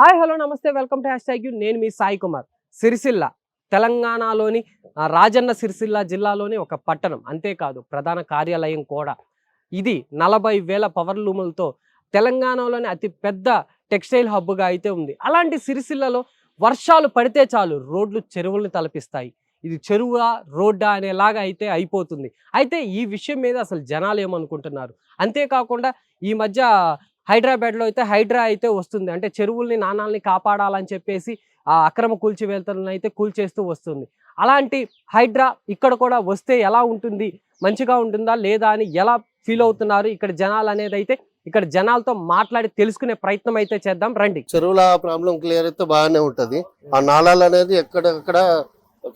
Hi hello నమస్తే welcome to hashtag you. నేను మీ సాయి కుమార్. సిరిసిల్ల తెలంగాణలోని రాజన్న సిరిసిల్ల జిల్లాలోని ఒక పట్టణం. అంతేకాదు ప్రధాన కార్యాలయం కూడా. ఇది నలభై వేల పవర్ లూములతో తెలంగాణలోని అతి పెద్ద టెక్స్టైల్ హబ్గా అయితే ఉంది. అలాంటి సిరిసిల్లలో వర్షాలు పడితే చాలు రోడ్లు చెరువులను తలపిస్తాయి. ఇది చెరువా రోడ్డా అనేలాగా అయితే అయిపోతుంది. అయితే ఈ విషయం మీద అసలు జనాలు ఏమనుకుంటున్నారు? అంతేకాకుండా ఈ మధ్య హైదరాబాద్లో అయితే హైడ్రా అయితే వస్తుంది. అంటే చెరువుల్ని నాణాలని కాపాడాలని చెప్పేసి ఆ అక్రమ కూల్చివేతలను అయితే కూల్చేస్తూ వస్తుంది. అలాంటి హైడ్రా ఇక్కడ కూడా వస్తే ఎలా ఉంటుంది? మంచిగా ఉంటుందా? లేదా అని ఎలా ఫీల్ అవుతున్నారు? ఇక్కడ జనాలు అనేది అయితే ఇక్కడ జనాలతో మాట్లాడి తెలుసుకునే ప్రయత్నం అయితే చేద్దాం. రండి. చెరువుల ప్రాబ్లం క్లియర్ అయితే బాగానే ఉంటది. ఆ నాళాలు అనేది ఎక్కడెక్కడ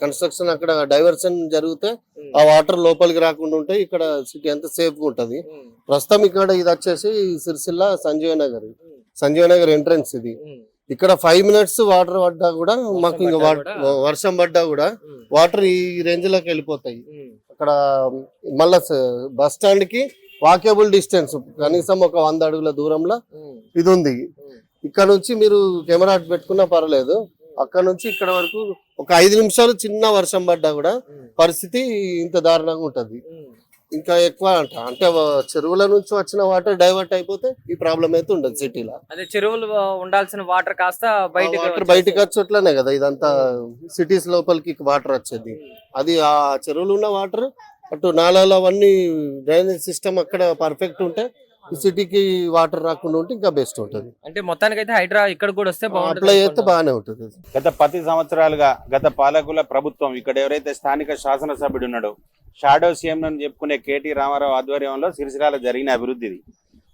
కన్స్ట్రక్షన్ అక్కడ డైవర్షన్ జరిగితే ఆ వాటర్ లోపలికి రాకుండా ఉంటే ఇక్కడ సిటీ అంతా సేఫ్గా ఉంటది. ప్రస్తుతం ఇక్కడ ఇది వచ్చేసి సిరిసిల్ల సంజీవ నగర్. సంజీవ నగర్ ఎంట్రన్స్ ఇది. ఇక్కడ ఫైవ్ మినిట్స్ వాటర్ పడ్డా కూడా మాకు ఇంకా? వర్షం పడ్డా కూడా వాటర్ ఈ రేంజ్లోకి వెళ్ళిపోతాయి అక్కడ మళ్ళా బస్ స్టాండ్కి వాకేబుల్ డిస్టెన్స్ కనీసం ఒక వంద అడుగుల దూరంలో ఇది ఉంది. ఇక్కడ నుంచి మీరు కెమెరా పెట్టుకున్నా పర్లేదు. అక్కడ నుంచి ఇక్కడ వరకు ఒక ఐదు నిమిషాలు చిన్న వర్షం పడ్డా కూడా పరిస్థితి ఇంత దారుణంగా ఉంటది. ఇంకా ఎక్కువ అంట. అంటే చెరువుల నుంచి వచ్చిన వాటర్ డైవర్ట్ అయిపోతే ఈ ప్రాబ్లం అయితే ఉండదు సిటీలో. అదే చెరువులు ఉండాల్సిన వాటర్ కాస్త వాటర్ బయటకు వచ్చేట్లనే కదా. ఇదంతా సిటీస్ లోపలికి వాటర్ వచ్చేది. అది ఆ చెరువులు ఉన్న వాటర్ అటు నాలాలు అవన్నీ డ్రైనేజ్ సిస్టమ్ అక్కడ పర్ఫెక్ట్ ఉంటే ఈ సిటీకి వాటర్ రాకుండా ఉంటే ఇంకా బెస్ట్ ఉంటుంది. అంటే మొత్తానికి అయితే హైడ్రా ఇక్కడ కూడా వస్తే అప్లై అయితే బాగానే ఉంటుంది. గత పది సంవత్సరాలుగా గత పాలకుల ప్రభుత్వం ఇక్కడ ఎవరైతే స్థానిక శాసనసభ్యుడు ఉన్నాడో షాడో సీఎం అని చెప్పుకునే కేటీ రామారావు ఆధ్వర్యంలో సిరిసిరాల జరిగిన అభివృద్ధి ఇది.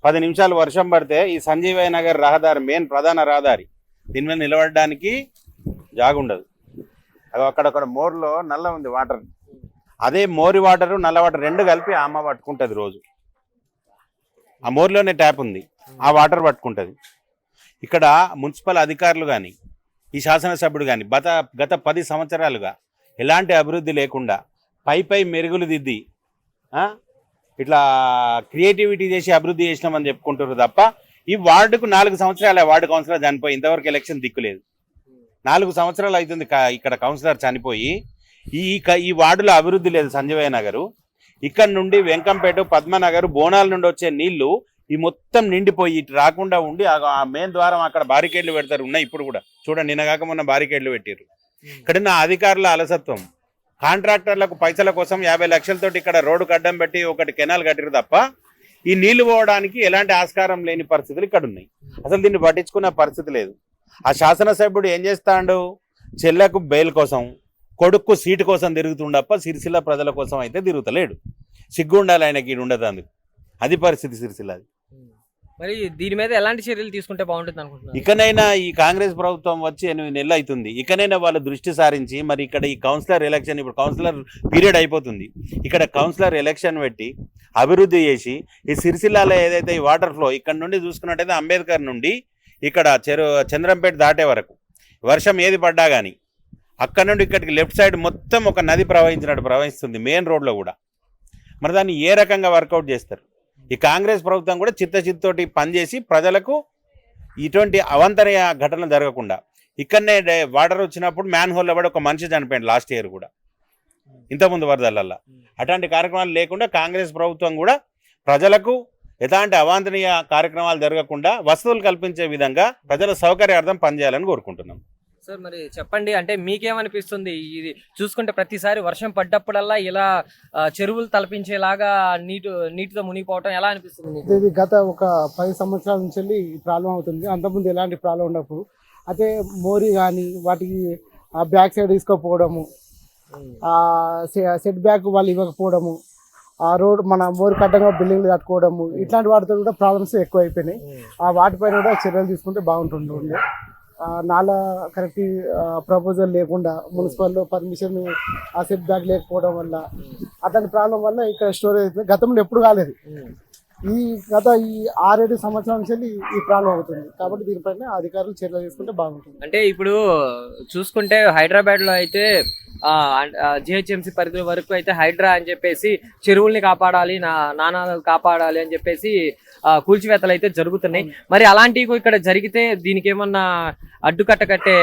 పది నిమిషాలు వర్షం పడితే ఈ సంజీవయ్య నగర్ రహదారి మెయిన్ ప్రధాన రహదారి. దీని మీద నిలబడడానికి జాగుండదు. అగో అక్కడక్కడ మోర్లో నల్ల ఉంది వాటర్ అదే మోరి వాటర్ నల్ల వాటర్ రెండు కలిపి అమ్మ పట్టుకుంటది రోజు. ఆ మోర్లోనే ట్యాప్ ఉంది. ఆ వాటర్ పట్టుకుంటుంది. ఇక్కడ మున్సిపల్ అధికారులు కానీ ఈ శాసనసభ్యుడు కానీ గత గత పది సంవత్సరాలుగా ఎలాంటి అభివృద్ధి లేకుండా పై పై మెరుగులు దిద్ది ఇట్లా క్రియేటివిటీ చేసి అభివృద్ధి చేసినామని చెప్పుకుంటారు తప్ప ఈ వార్డుకు నాలుగు సంవత్సరాలు వార్డు కౌన్సిలర్ చనిపోయి ఇంతవరకు ఎలక్షన్ దిక్కులేదు నాలుగు సంవత్సరాలు అవుతుంది ఇక్కడ కౌన్సిలర్ చనిపోయి ఈ క- ఈ వార్డులో అభివృద్ధి లేదు సంజయ్ నగరు. ఇక్కడ నుండి వెంకంపేట పద్మనగర్ బోనాల నుండి వచ్చే నీళ్ళు ఈ మొత్తం నిండిపోయి ఇటు రాకుండా ఉండి ఆ మెయిన్ ద్వారం అక్కడ బారికేడ్లు పెడతారు. ఉన్నాయి ఇప్పుడు కూడా. చూడండి నిన్న కాక మొన్న బారికేడ్లు పెట్టారు ఇక్కడ నా అధికారుల అలసత్వం. కాంట్రాక్టర్లకు పైసల కోసం యాభై లక్షలతోటి ఇక్కడ రోడ్డు కడ్డం పెట్టి ఒకటి కెనాల్ కట్టిరు తప్ప ఈ నీళ్ళు పోవడానికి ఎలాంటి ఆస్కారం లేని పరిస్థితులు ఇక్కడ ఉన్నాయి. అసలు దీన్ని పట్టించుకునే పరిస్థితి లేదు. ఆ శాసనసభ్యుడు ఏం చేస్తాడు? చెల్లకు బెయిల్ కోసం కొడుక్కు సీటు కోసం తిరుగుతుండప్ప సిరిసిల్ల ప్రజల కోసం అయితే తిరుగుతలేడు. సిగ్గు ఉండాలి ఆయనకి ఈడు ఉండదు అందుకు అది పరిస్థితి సిరిసిల్లది మరి దీని మీద ఎలాంటి చర్యలు తీసుకుంటే బాగుంటుంది అనుకుంటున్నారు? ఇకనైనా ఈ కాంగ్రెస్ ప్రభుత్వం వచ్చి ఎనిమిది నెలలు అవుతుంది. ఇకనైనా వాళ్ళ దృష్టి సారించి మరి ఇక్కడ ఈ కౌన్సిలర్ ఎలక్షన్ ఇప్పుడు కౌన్సిలర్ పీరియడ్ అయిపోతుంది. ఇక్కడ కౌన్సిలర్ ఎలక్షన్ పెట్టి అభివృద్ధి చేసి ఈ సిరిసిల్లాలో ఏదైతే ఈ వాటర్ ఫ్లో ఇక్కడ నుండి చూసుకున్నట్టయితే అంబేద్కర్ నుండి ఇక్కడ చెరు చంద్రంపేట దాటే వరకు. వర్షం ఏది పడ్డా కానీ అక్కడ నుండి ఇక్కడికి లెఫ్ట్ సైడ్ మొత్తం ఒక నది ప్రవహించినట్టు ప్రవహిస్తుంది మెయిన్ రోడ్లో కూడా. మరి దాన్ని ఏ రకంగా వర్కౌట్ చేస్తారు? ఈ కాంగ్రెస్ ప్రభుత్వం కూడా చిత్తచిత్తోటి పనిచేసి ప్రజలకు ఇటువంటి అవంతరీయ ఘటన జరగకుండా ఇక్కడనే వాటర్ వచ్చినప్పుడు మ్యాన్ హోల్లో పడి ఒక మనిషి చనిపోయింది లాస్ట్ ఇయర్ కూడా. ఇంతకుముందు వరదలల్లా. అటువంటి కార్యక్రమాలు లేకుండా కాంగ్రెస్ ప్రభుత్వం కూడా ప్రజలకు ఎలాంటి అవాంఛనీయ కార్యక్రమాలు జరగకుండా వసతులు కల్పించే విధంగా ప్రజల సౌకర్యార్థం పనిచేయాలని కోరుకుంటున్నాం. సార్ మరి చెప్పండి. అంటే మీకేమనిపిస్తుంది? ఇది చూసుకుంటే ప్రతిసారి వర్షం పడ్డప్పుడల్లా ఇలా చెరువులు తలపించేలాగా నీటి నీటితో మునిగిపోవటం ఎలా అనిపిస్తుంది ఇది గత ఒక పది సంవత్సరాల నుంచి వెళ్ళి ప్రాబ్లం అవుతుంది. అంతకుముందు ఎలాంటి ప్రాబ్లం ఉండప్పుడు అయితే మోరీ కానీ వాటికి ఆ బ్యాక్ సైడ్ తీసుకోపోవడము ఆ సెట్ బ్యాక్ వాళ్ళు ఇవ్వకపోవడము ఆ రోడ్ మన మోరి కట్టంగా బిల్డింగ్లు కట్టుకోవడము ఇట్లాంటి వాటితో కూడా ప్రాబ్లమ్స్ ఎక్కువ అయిపోయినాయి ఆ వాటిపైన కూడా చర్యలు తీసుకుంటే బాగుంటుండే. ఆ నాలా కరెక్ట్ ప్రపోజల్ లేకుండా మున్సిపల్లో పర్మిషన్ ఆ సెట్ బ్యాక్ లేకపోవడం వల్ల అతని ప్రాబ్లం వల్ల ఇక్కడ స్టోరేజ్ అవుతుంది గతంలో ఎప్పుడు కాలేదు. ఈ గత ఈ ఆరేడు సంవత్సరాల నుంచి వెళ్ళి ఈ ప్రాబ్లం అవుతుంది. కాబట్టి దీనిపైన అధికారులు చర్యలు తీసుకుంటే బాగుంటుంది. అంటే ఇప్పుడు చూసుకుంటే హైదరాబాద్లో అయితే జిహెచ్ఎంసీ పరిధి వరకు అయితే హైడ్రా అని చెప్పేసి చెరువుల్ని కాపాడాలి నా నాణాలు కాపాడాలి అని చెప్పేసి కూల్చివేతలు అయితే జరుగుతున్నాయి. మరి అలాంటివి ఇక్కడ జరిగితే దీనికి ఏమన్నా అడ్డుకట్ట కట్టే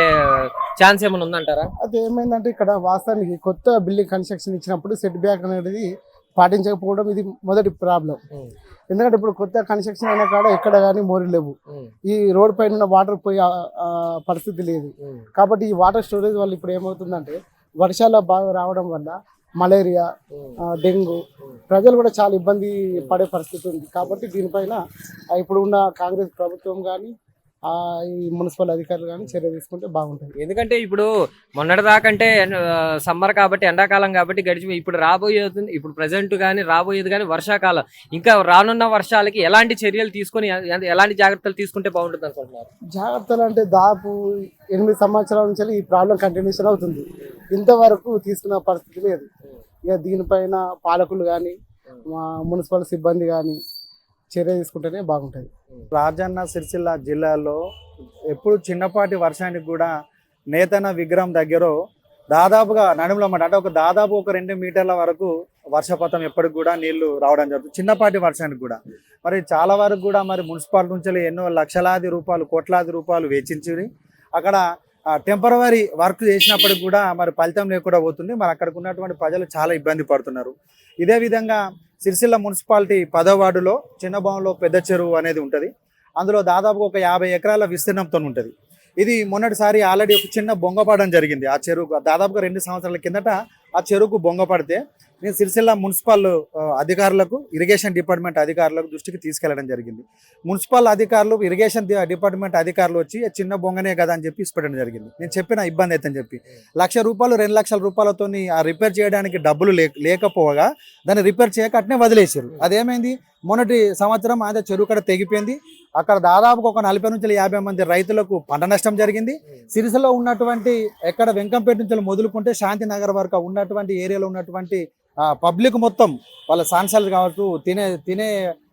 ఛాన్స్ ఏమైనా ఉందంటారా? అది ఏమైందంటే ఇక్కడ వాస్తవానికి కొత్త బిల్డింగ్ కన్స్ట్రక్షన్ ఇచ్చినప్పుడు సెట్ బ్యాక్ అనేది పాటించకపోవడం ఇది మొదటి ప్రాబ్లం. ఎందుకంటే ఇప్పుడు కొత్త కన్స్ట్రక్షన్ అయిన కాడ ఎక్కడ కానీ మోరీ లేవు. ఈ రోడ్ పైన ఉన్న వాటర్ పోయే పరిస్థితి లేదు. కాబట్టి ఈ వాటర్ స్టోరేజ్ వల్ల ఇప్పుడు ఏమవుతుందంటే వర్షాలు బాగా రావడం వల్ల మలేరియా డెంగ్యూ. ప్రజలు కూడా చాలా ఇబ్బంది పడే పరిస్థితి ఉంది. కాబట్టి దీనిపైన ఇప్పుడు ఉన్న కాంగ్రెస్ ప్రభుత్వం కానీ ఈ మున్సిపల్ అధికారులు కానీ చర్య తీసుకుంటే బాగుంటుంది. ఎందుకంటే ఇప్పుడు మొన్నటి దాకంటే సమ్మర్ కాబట్టి ఎండాకాలం కాబట్టి గడిచి ఇప్పుడు రాబోయేది ఇప్పుడు ప్రజెంట్ కానీ రాబోయేది కానీ వర్షాకాలం. ఇంకా రానున్న వర్షాలకి ఎలాంటి చర్యలు తీసుకొని ఎలాంటి జాగ్రత్తలు తీసుకుంటే బాగుంటుంది అనుకుంటున్నారు? జాగ్రత్తలు అంటే దాదాపు ఎనిమిది సంవత్సరాల నుంచి ఈ ప్రాబ్లం కంటిన్యూషన్ అవుతుంది. ఇంతవరకు తీసుకున్న పరిస్థితి లేదు. ఇక దీనిపైన పాలకులు కానీ మా మున్సిపల్ సిబ్బంది కానీ చర్య తీసుకుంటేనే బాగుంటుంది. రాజన్న సిరిసిల్ల జిల్లాలో ఎప్పుడు చిన్నపాటి వర్షానికి కూడా నేతన విగ్రహం దగ్గర దాదాపుగా నడుములన్నమాట అంటే ఒక దాదాపు ఒక రెండు మీటర్ల వరకు వర్షపాతం ఎప్పటికి కూడా నీళ్ళు రావడం జరుగుతుంది. చిన్నపాటి వర్షానికి కూడా. మరి చాలా వరకు కూడా మరి మున్సిపాలిటీ నుంచి ఎన్నో లక్షలాది రూపాయలు కోట్లాది రూపాయలు వెచ్చించి అక్కడ టెంపరవరీ వర్క్ చేసినప్పటికి కూడా మరి ఫలితం లేకుండా పోతుంది. మరి అక్కడికి ఉన్నటువంటి ప్రజలు చాలా ఇబ్బంది పడుతున్నారు. ఇదే విధంగా సిరిసిల్ల మున్సిపాలిటీ పదో వార్డులో చిన్నభవన్లో పెద్ద చెరువు అనేది ఉంటుంది. అందులో దాదాపు ఒక యాభై ఎకరాల విస్తీర్ణంతో ఉంటుంది. ఇది మొన్నటిసారి ఆల్రెడీ ఒక చిన్న బొంగ పడడం జరిగింది. ఆ చెరువు దాదాపుగా రెండు సంవత్సరాల కిందట ఆ చెరువుకు బొంగ పడితే నేను సిరిసిల్ల మున్సిపల్ అధికారులకు ఇరిగేషన్ డిపార్ట్మెంట్ అధికారులకు దృష్టికి తీసుకెళ్ళడం జరిగింది. మున్సిపల్ అధికారులు ఇరిగేషన్ డిపార్ట్మెంట్ అధికారులు వచ్చి చిన్న బొంగనే కదా అని చెప్పి ఇష్టపడడం జరిగింది. నేను చెప్పిన ఇబ్బంది అయితే అని చెప్పి. లక్ష రూపాయలు రెండు లక్షల రూపాయలతో ఆ రిపేర్ చేయడానికి డబ్బులు లేకపోగా దాన్ని రిపేర్ చేయక అట్నే వదిలేసారు అదేమైంది? మొన్నటి సంవత్సరం అయితే చెరువు కడ తెగిపోయింది. అక్కడ దాదాపుగా ఒక నలభై నుంచి యాభై మంది రైతులకు పంట నష్టం జరిగింది. సిరిసిలో ఉన్నటువంటి ఎక్కడ వెంకంపేట నుంచి మొదలుకుంటే శాంతినగర్ వరకు ఉన్నటువంటి ఏరియాలో ఉన్నటువంటి పబ్లిక్ మొత్తం వాళ్ళ సాన్సాలు కావచ్చు తినే తినే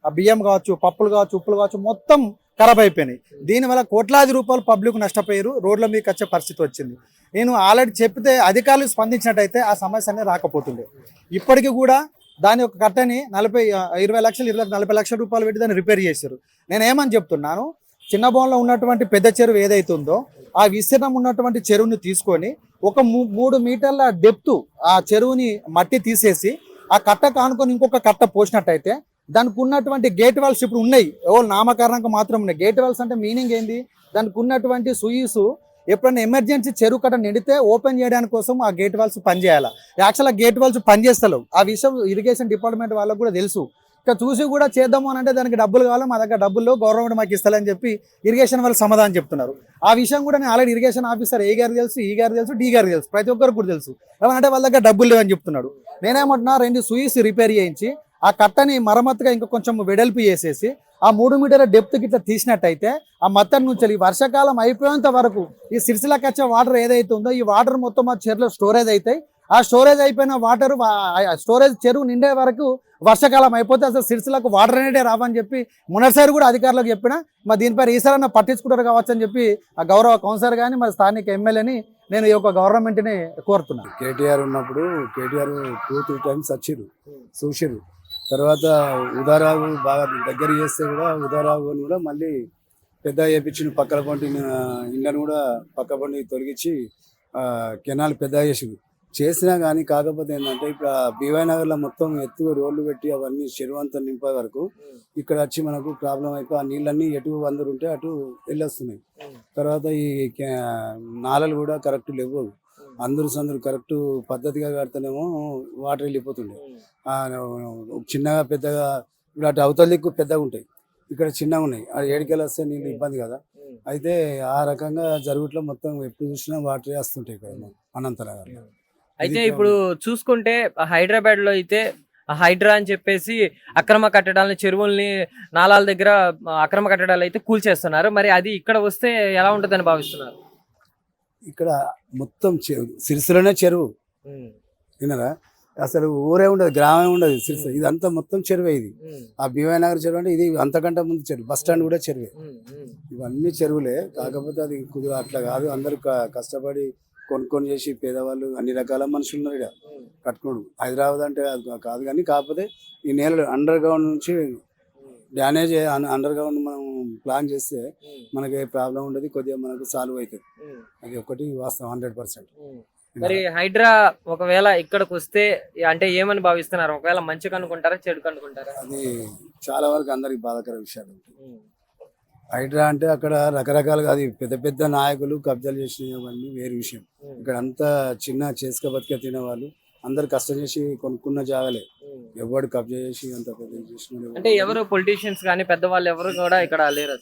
ఆ బియ్యం కావచ్చు పప్పులు కావచ్చు ఉప్పులు కావచ్చు మొత్తం ఖరాబ్ అయిపోయినాయి. దీనివల్ల కోట్లాది రూపాయలు పబ్లిక్ నష్టపోయారు. రోడ్ల మీదకి వచ్చే పరిస్థితి వచ్చింది. నేను ఆల్రెడీ చెప్తే అధికారులు స్పందించినట్టయితే ఆ సమస్య అనేది రాకపోతుండే. ఇప్పటికీ కూడా దాని యొక్క కట్టని నలభై ఇరవై లక్షలు ఇరవై నలభై లక్షల రూపాయలు పెట్టి దాన్ని రిపేర్ చేశారు. నేను ఏమని చెప్తున్నాను చిన్న బోన్లో ఉన్నటువంటి పెద్ద చెరువు ఏదైతే ఉందో ఆ విస్తీర్ణం ఉన్నటువంటి చెరువుని తీసుకొని ఒక మూ- మూడు మీటర్ల డెప్త్ ఆ చెరువుని మట్టి తీసేసి ఆ కట్ట కానుకొని ఇంకొక కట్ట పోసినట్టయితే దానికి ఉన్నటువంటి గేట్ వాల్స్ ఇప్పుడు ఉన్నాయి. ఓ నామకారణంగా మాత్రం ఉన్నాయి. గేట్ వాల్స్ అంటే మీనింగ్ ఏంది? దానికి ఉన్నటువంటి సుయీసు ఎప్పుడైనా ఎమర్జెన్సీ చెరువు కట్ట నిండితే ఓపెన్ చేయడానికి కోసం ఆ గేట్ వాల్స్ పనిచేయాలి యాక్చువల్గా గేట్ వాల్స్ పనిచేస్తలేవు ఆ విషయం ఇరిగేషన్ డిపార్ట్మెంట్ వాళ్ళకు కూడా తెలుసు. ఇక చూసి కూడా చేద్దాము అని అంటే దానికి డబ్బులు కావాలి మా దగ్గర డబ్బులు గవర్నమెంట్ మాకు ఇస్తారని చెప్పి ఇరిగేషన్ వాళ్ళు సమాధానం చెప్తున్నారు. ఆ విషయం కూడా నేను ఆల్రెడీ ఇరిగేషన్ ఆఫీసర్ ఏ గారు తెలుసు ఈ గారు తెలుసు డి గారు తెలుసు. ప్రతి ఒక్కరికి కూడా తెలుసు. ఏమంటే వాళ్ళ దగ్గర డబ్బులు లేవని చెప్తున్నాడు. నేనేమంటున్నా రెండు సూయిస్ రిపేర్ చేయించి ఆ కట్టని మరమ్మతుగా ఇంకా కొంచెం వెడల్పు చేసేసి ఆ మూడు మీటర్ల డెప్త్ గిట్లా తీసినట్టయితే ఆ మత్తడి నుంచి ఈ వర్షాకాలం అయిపోయేంత వరకు ఈ సిరిసిలకు వచ్చే వాటర్ ఏదైతే ఉందో ఈ వాటర్ మొత్తం ఆ చెరువులో స్టోరేజ్ అవుతాయి ఆ స్టోరేజ్ అయిపోయిన వాటర్ స్టోరేజ్ చెరువు నిండే వరకు వర్షాకాలం అయిపోతే అసలు సిరిసిలకు వాటర్ అనేటే రావని చెప్పి మొన్నటిసారి కూడా అధికారులకు చెప్పిన మరి దీనిపై ఈసారి పట్టించుకుంటారు కావచ్చు అని చెప్పి ఆ గౌరవ కౌన్సిలర్ కానీ మరి స్థానిక ఎమ్మెల్యేని నేను ఈ యొక్క గవర్నమెంట్ని కోరుతున్నాను కేటీఆర్ ఉన్నప్పుడు కేటీఆర్ టూ త్రీ టైమ్స్ వచ్చిరు చూసిరు తర్వాత ఉదారావు బాగా దగ్గర చేస్తే కూడా ఉదారావు అని కూడా మళ్ళీ పెద్ద చేపించిన పక్కల పంటి ఇండ్లను కూడా పక్క పంటి తొలగించి కెనాల్ పెద్ద చేసింది చేసినా కానీ కాకపోతే ఏంటంటే ఇప్పుడు బీవై నగర్లో మొత్తం ఎత్తు రోడ్లు పెట్టి అవన్నీ చెరువు అంతా నింపే వరకు ఇక్కడ వచ్చి మనకు ప్రాబ్లం అయిపోయి ఆ నీళ్ళన్నీ ఎటు అందరు ఉంటే అటు వెళ్ళొస్తున్నాయి. తర్వాత ఈ కే- నాలలు కూడా కరెక్ట్ లేవు. అందరూ సందరు కరెక్ట్ పద్ధతిగా కడితేనేమో వాటర్ వెళ్ళిపోతుండే. చిన్నగా పెద్దగా ఇప్పుడు అటు అవతల దిక్కు పెద్దగా ఉంటాయి. ఇక్కడ చిన్నగా ఉన్నాయి. ఏడికెళ్ళి వస్తే నీళ్ళు ఇబ్బంది కదా. అయితే ఆ రకంగా జరుగుట్లో మొత్తం ఎప్పుడు చూసినా వాటర్ వస్తుంటాయి ఇక్కడ అనంతనగర్లో అయితే ఇప్పుడు చూసుకుంటే హైదరాబాద్లో అయితే హైడ్రా అని చెప్పేసి అక్రమ కట్టడాలని చెరువుల్ని నాలాల దగ్గర అక్రమ కట్టడాలు అయితే కూల్చేస్తున్నారు. మరి అది ఇక్కడ వస్తే ఎలా ఉంటుందని భావిస్తున్నారు? ఇక్కడ మొత్తం చెరువు సిరిసిలోనే చెరువు. విన్నారా? అసలు ఊరే ఉండదు గ్రామమే ఉండదు సిరిసిల్ల. ఇదంతా మొత్తం చెరువే ఇది. ఆ భీమా నగర్ చెరువు అంటే ఇది అంతకంటే ముందు చెరువు. బస్ స్టాండ్ కూడా చెరువే. ఇవన్నీ చెరువులే. కాకపోతే అది కుదురు అట్లా కాదు. అందరూ కష్టపడి కొనుక్కొని చేసి పేదవాళ్ళు అన్ని రకాల మనుషులు ఉన్నారు ఇక్కడ. కట్టుకోడు హైదరాబాద్ అంటే కాదు కానీ కాకపోతే ఈ నేలలు అండర్ గ్రౌండ్ నుంచి డ్యానేజ్ అండర్ గ్రౌండ్ మనం ప్లాన్ చేస్తే మనకి ప్రాబ్లం ఉండదు కొద్దిగా మనకు సాల్వ్ అవుతుంది. అది ఒకటి వాస్తవం హండ్రెడ్ పర్సెంట్. మరి హైడ్రా ఒకవేళ ఇక్కడికి వస్తే అంటే ఏమని భావిస్తున్నారు? ఒకవేళ మంచిగా అనుకుంటారా చెడుకు అనుకుంటారా అది చాలా వరకు అందరికి బాధాకర విషయాలు హైడ్రా అంటే అక్కడ రకరకాలుగా అది పెద్ద పెద్ద నాయకులు కబ్జాలు చేసినవన్నీ వేరే విషయం. ఇక్కడ అంతా చిన్న చేసుక బతిక తినే వాళ్ళు అందరు కష్టం చేసి కొనుక్కున్న జాగలే. ఎవడు కబ్జా చేసి అంత పెద్ద చేసిన అంటే ఎవరు పొలిటీషియన్స్ కానీ పెద్దవాళ్ళు ఎవరు కూడా ఇక్కడ లేరు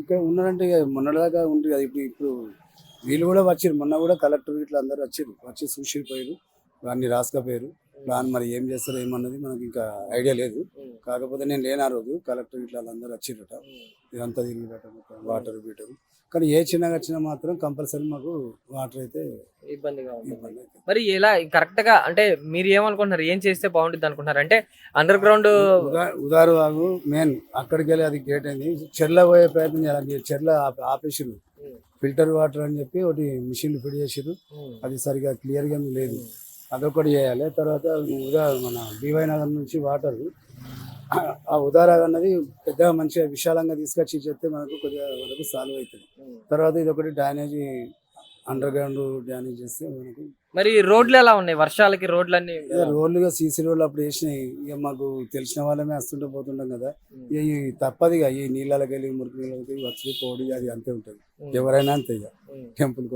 ఇక్కడ ఉన్నారంటే ఇక మొన్నటిదాకా ఉంటుంది కదా ఇప్పుడు ఇప్పుడు వీళ్ళు కూడా వచ్చారు. మొన్న కూడా కలెక్టర్ ఇట్లా అందరు వచ్చారు. వచ్చి చూసి పోయారు. అన్ని రాసుకపోయారు. ప్లాన్ మరి ఏం చేస్తారో ఏమన్నది మనకి ఇంకా ఐడియా లేదు. కాకపోతే నేను లేను ఆ రోజు కలెక్టర్ ఇట్లా అందరూ వచ్చిరట ఇదంతా తిరిగిరట వాటర్ బీటర్ కానీ ఏ చిన్నగా వచ్చినా మాత్రం కంపల్సరీ మాకు వాటర్ అయితే ఇబ్బందిగా. మరి ఎలా కరెక్ట్గా అంటే మీరు ఏమనుకుంటున్నారు? ఏం చేస్తే బాగుంటుంది అనుకుంటున్నారు? అంటే అండర్ గ్రౌండ్ ఉదా- ఉదారు వాగు మెయిన్ అక్కడికి వెళ్ళి అది గేట్ అయింది. చెర్ల పోయే ప్రయత్నం చేయాలి. చెర్ల ఆప- ఆపేసిరు ఫిల్టర్ వాటర్ అని చెప్పి ఒకటి మిషన్ ఫిట్ చేసిరు అది సరిగా క్లియర్గా లేదు. అదొకటి చేయాలి. తర్వాత ఉదా మన బీవై నగర్ నుంచి వాటర్. ఆ ఉదారాగ్ అన్నది పెద్దగా మంచిగా విశాలంగా తీసుకొచ్చి చెప్తే మనకు కొద్దిగా వరకు సాల్వ్ అవుతుంది. తర్వాత ఇది ఒకటి డ్యానేజ్ అండర్ గ్రౌండ్ డ్యానేజ్ చేస్తే మనకు మరి రోడ్లు ఎలా ఉన్నాయి? వర్షాలకి రోడ్లన్నీ ఇక రోడ్లుగా సీసీ రోడ్లు అప్పుడు వేసినాయి. ఇక మాకు తెలిసిన వాళ్ళమే వస్తుంటే పోతుంటాం కదా. ఇక ఈ తప్పదిగా ఈ నీళ్ళకి వెళ్ళి మురికి నీళ్ళకి వచ్చి కోడి అది అంతే ఉంటుంది. ఎవరైనా అంతే ఇక. టెంపుల్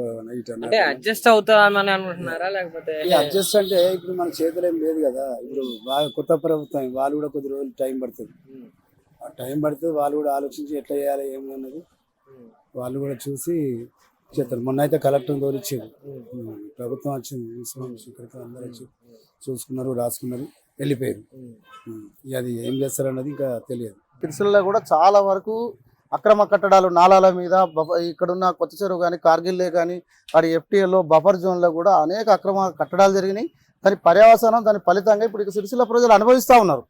అంటే అడ్జస్ట్ అవుతామని అనుకుంటున్నారా లేకపోతే? అడ్జస్ట్ అంటే ఇప్పుడు మన చేతులు ఏం లేదు కదా. ఇప్పుడు బాగా కొత్త ప్రభుత్వం వాళ్ళు కూడా కొద్ది రోజులు టైం పడుతుంది. ఆ టైం పడుతుంది వాళ్ళు కూడా ఆలోచించి ఎట్లా చేయాలి ఏమి అన్నది వాళ్ళు కూడా చూసి చేస్తారు. మొన్న అయితే కలెక్టర్ తోలిచ్చారు. ప్రభుత్వం వచ్చింది. మున్సిపల్ ఇక్కడికి అందరూ వచ్చి చూసుకున్నారు రాసుకున్నారు వెళ్ళిపోయారు. అది ఏం చేస్తారు అన్నది ఇంకా తెలియదు. సిరిసిల్లలో కూడా చాలా వరకు అక్రమ కట్టడాలు నాలాల మీద ఇక్కడున్న కొత్త చెరువు కానీ కార్గిల్లే కానీ మరి ఎఫ్టీఏలో బఫర్ జోన్లో కూడా అనేక అక్రమ కట్టడాలు జరిగినాయి. దాని పర్యవసానం దాని ఫలితంగా ఇప్పుడు ఇక సిరిసిల్ల ప్రజలు అనుభవిస్తూ ఉన్నారు.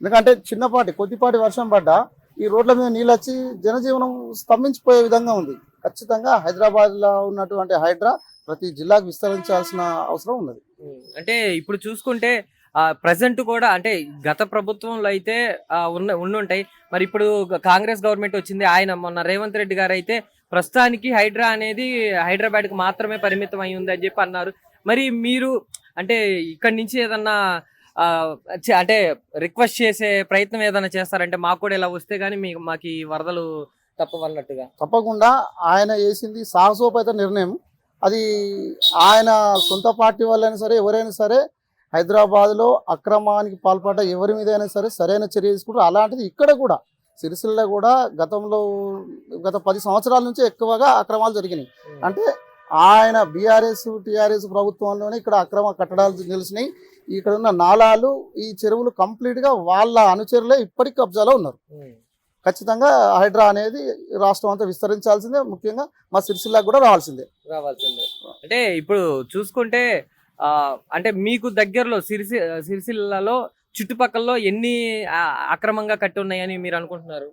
ఎందుకంటే చిన్నపాటి కొద్దిపాటి వర్షం పడ్డా ఈ రోడ్ల మీద నీళ్ళు వచ్చి జనజీవనం స్తంభించిపోయే విధంగా ఉంది. ఖచ్చితంగా హైదరాబాద్లో ఉన్నటువంటి హైడ్రా ప్రతి జిల్లాకు విస్తరించాల్సిన అవసరం ఉన్నది. అంటే ఇప్పుడు చూసుకుంటే ప్రజెంట్ కూడా అంటే గత ప్రభుత్వంలో అయితే ఉన్న ఉండుంటాయి మరి ఇప్పుడు కాంగ్రెస్ గవర్నమెంట్ వచ్చింది ఆయన మొన్న రేవంత్ రెడ్డి గారు అయితే ప్రస్తుతానికి హైడ్రా అనేది హైదరాబాద్ మాత్రమే పరిమితం అయి ఉంది అని చెప్పి అన్నారు. మరి మీరు అంటే ఇక్కడి నుంచి ఏదన్నా అంటే రిక్వెస్ట్ చేసే ప్రయత్నం ఏదైనా చేస్తారంటే మాకు కూడా ఇలా వస్తే గానీ మీకు మాకు ఈ వరదలు తప్పవన్నట్టుగా. తప్పకుండా ఆయన చేసింది సాహసోపేత నిర్ణయం. అది ఆయన సొంత పార్టీ వాళ్ళైనా సరే ఎవరైనా సరే హైదరాబాద్లో అక్రమానికి పాల్పడ్డ ఎవరి మీద అయినా సరే సరైన చర్య తీసుకుంటారు. అలాంటిది ఇక్కడ కూడా సిరిసిల్ల కూడా గతంలో గత పది సంవత్సరాల నుంచి ఎక్కువగా అక్రమాలు జరిగినాయి. అంటే ఆయన బీఆర్ఎస్ టీఆర్ఎస్ ప్రభుత్వంలోనే ఇక్కడ అక్రమ కట్టడాలు నిలిచినాయి. ఇక్కడ ఉన్న నాలాలు ఈ చెరువులు కంప్లీట్గా వాళ్ళ అనుచరులే ఇప్పటికి కబ్జాలో ఉన్నారు. ఖచ్చితంగా హైడ్రా అనేది రాష్ట్రం అంతా విస్తరించాల్సిందే. ముఖ్యంగా మా సిరిసిల్లాకు కూడా రావాల్సిందే. రావాల్సిందే. అంటే ఇప్పుడు చూసుకుంటే అంటే మీకు దగ్గరలో సిరిసి సిరిసిల్లలో చుట్టుపక్కల ఎన్ని అక్రమంగా కట్టి ఉన్నాయని మీరు అనుకుంటున్నారు?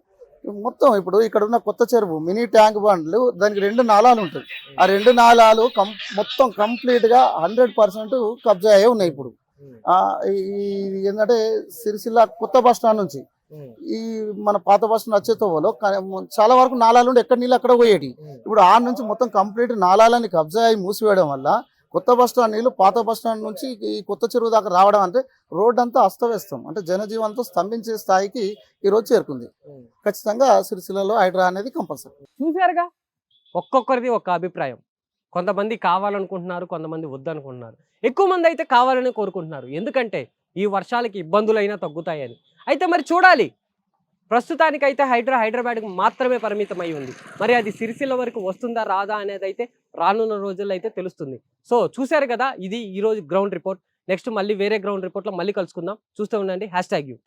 మొత్తం ఇప్పుడు ఇక్కడ ఉన్న కొత్త చెరువు మినీ ట్యాంక్ బండ్లు దానికి రెండు నాలాలు ఉంటాయి. ఆ రెండు నాలాలు కం మొత్తం కంప్లీట్గా హండ్రెడ్ పర్సెంట్ కబ్జా అయ్యే ఉన్నాయి ఇప్పుడు. ఈ ఏంటంటే సిరిసిల్ల కొత్త బస్ స్టాండ్ నుంచి ఈ మన పాత బస్ స్టాండ్ వచ్చే తోవలో క- చాలా వరకు నాలాలు ఉండి ఎక్కడ నీళ్ళు అక్కడ పోయేటి ఇప్పుడు ఆ నుంచి మొత్తం కంప్లీట్ నాలాలని కబ్జా అయి మూసివేయడం వల్ల కొత్త బస్ స్టాండ్ నీళ్ళు పాత బస్ స్టాండ్ నుంచి ఈ కొత్త చెరువు దాకా రావడం అంటే రోడ్ అంతా అస్తవ్యస్తం. అంటే జనజీవనంతో స్తంభించే స్థాయికి ఈ రోజు చేరుకుంది. ఖచ్చితంగా సిరిసిల్లలో హైడ్రా అనేది కంపల్సరీ. చూసారుగా ఒక్కొక్కరిది ఒక అభిప్రాయం. కొంతమంది కావాలనుకుంటున్నారు కొంతమంది వద్దనుకుంటున్నారు. ఎక్కువ మంది అయితే కావాలని కోరుకుంటున్నారు. ఎందుకంటే ఈ వర్షాలకి ఇబ్బందులైనా తగ్గుతాయని. అయితే మరి చూడాలి. ప్రస్తుతానికైతే హైడ్రా హైదరాబాద్కి మాత్రమే పరిమితం ఉంది. మరి అది సిరిసిల్ల వరకు వస్తుందా రాదా అనేది అయితే రానున్న రోజుల్లో అయితే తెలుస్తుంది. సో చూశారు కదా ఇది ఈరోజు గ్రౌండ్ రిపోర్ట్. నెక్స్ట్ మళ్ళీ వేరే గ్రౌండ్ రిపోర్ట్లో మళ్ళీ కలుసుకుందాం. చూస్తూ ఉండండి హ్యాష్ ట్యాగ్ యూ.